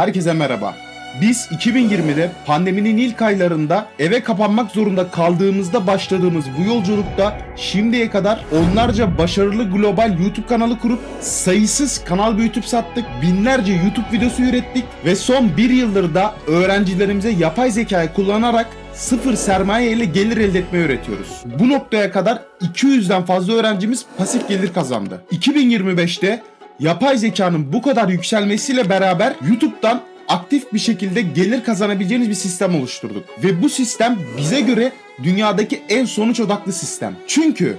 Herkese merhaba. Biz 2020'de pandeminin ilk aylarında eve kapanmak zorunda kaldığımızda başladığımız bu yolculukta şimdiye kadar onlarca başarılı global YouTube kanalı kurup sayısız kanal büyütüp sattık, binlerce YouTube videosu ürettik ve son bir yıldır da öğrencilerimize yapay zekayı kullanarak sıfır sermaye ile gelir elde etmeyi öğretiyoruz. Bu noktaya kadar 200'den fazla öğrencimiz pasif gelir kazandı. 2025'te yapay zekanın bu kadar yükselmesiyle beraber YouTube'dan aktif bir şekilde gelir kazanabileceğiniz bir sistem oluşturduk. Ve bu sistem bize göre dünyadaki en sonuç odaklı sistem. Çünkü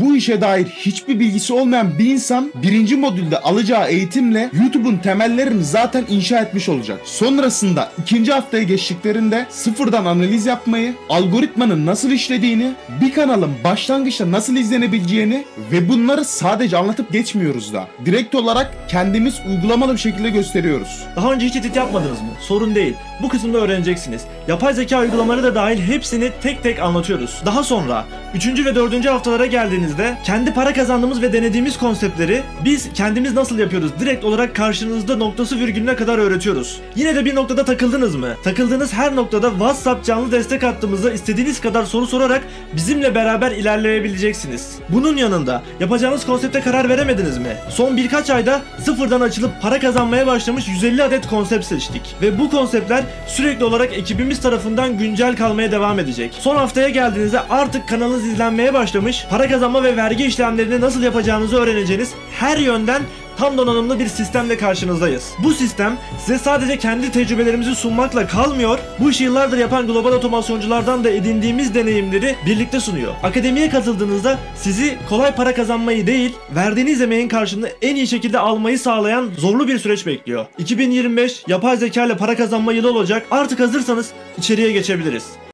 bu işe dair hiçbir bilgisi olmayan bir insan birinci modülde alacağı eğitimle YouTube'un temellerini zaten inşa etmiş olacak. Sonrasında ikinci haftaya geçtiklerinde sıfırdan analiz yapmayı, algoritmanın nasıl işlediğini, bir kanalın başlangıçta nasıl izlenebileceğini ve bunları sadece anlatıp geçmiyoruz da. Direkt olarak kendimiz uygulamalı bir şekilde gösteriyoruz. Daha önce hiç edit yapmadınız mı? Sorun değil. Bu kısımda öğreneceksiniz. Yapay zeka uygulamaları da dahil hepsini tek tek anlatıyoruz. Daha sonra 3. ve 4. haftalara geldiğinizde kendi para kazandığımız ve denediğimiz konseptleri biz kendimiz nasıl yapıyoruz direkt olarak karşınızda noktası virgülüne kadar öğretiyoruz. Yine de bir noktada takıldınız mı? Takıldığınız her noktada WhatsApp canlı destek hattımızda istediğiniz kadar soru sorarak bizimle beraber ilerleyebileceksiniz. Bunun yanında yapacağınız konsepte karar veremediniz mi? Son birkaç ayda sıfırdan açılıp para kazanmaya başlamış 150 adet konsept seçtik. Ve bu konseptler sürekli olarak ekibimiz tarafından güncel kalmaya devam edecek. Son haftaya geldiğinizde artık kanalınız izlenmeye başlamış, para kazanma ve vergi işlemlerini nasıl yapacağınızı öğreneceğiniz her yönden tam donanımlı bir sistemle karşınızdayız. Bu sistem size sadece kendi tecrübelerimizi sunmakla kalmıyor, bu işi yıllardır yapan global otomasyonculardan da edindiğimiz deneyimleri birlikte sunuyor. Akademiye katıldığınızda sizi kolay para kazanmayı değil, verdiğiniz emeğin karşılığını en iyi şekilde almayı sağlayan zorlu bir süreç bekliyor. 2025 yapay zeka ile para kazanma yılı olacak. Artık hazırsanız içeriye geçebiliriz.